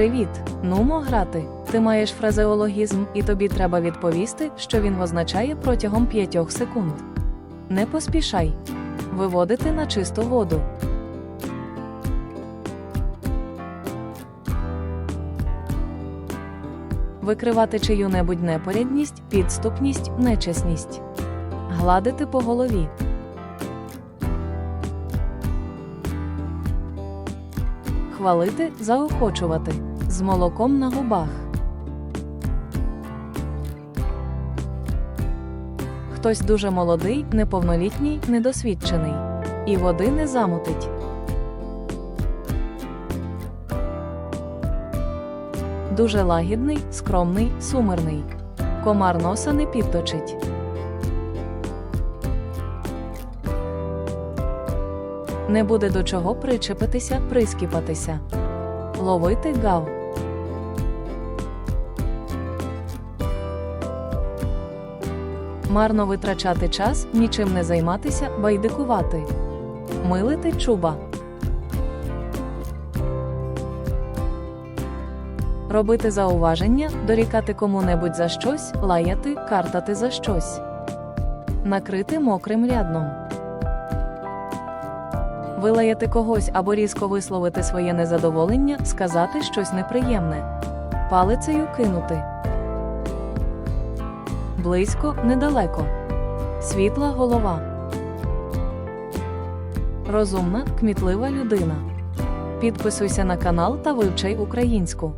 Привіт, нумо грати. Ти маєш фразеологізм, і тобі треба відповісти, що він означає протягом 5 секунд. Не поспішай. Виводити на чисту воду. Викривати чию-небудь непорядність, підступність, нечесність. Гладити по голові. Хвалити, заохочувати. З молоком на губах. Хтось дуже молодий, неповнолітній, недосвідчений. І води не замутить. Дуже лагідний, скромний, сумирний. Комар носа не підточить. Не буде до чого причепитися, прискіпатися. Ловити гав. Марно витрачати час, нічим не займатися, байдикувати. Милити чуба. Робити зауваження, дорікати кому-небудь за щось, лаяти, картати за щось. Накрити мокрим рядном. Вилаяти когось або різко висловити своє незадоволення, сказати щось неприємне. Палицею кинути. Близько, недалеко. Світла голова. Розумна, кмітлива людина. Підписуйся на канал та вивчай українську.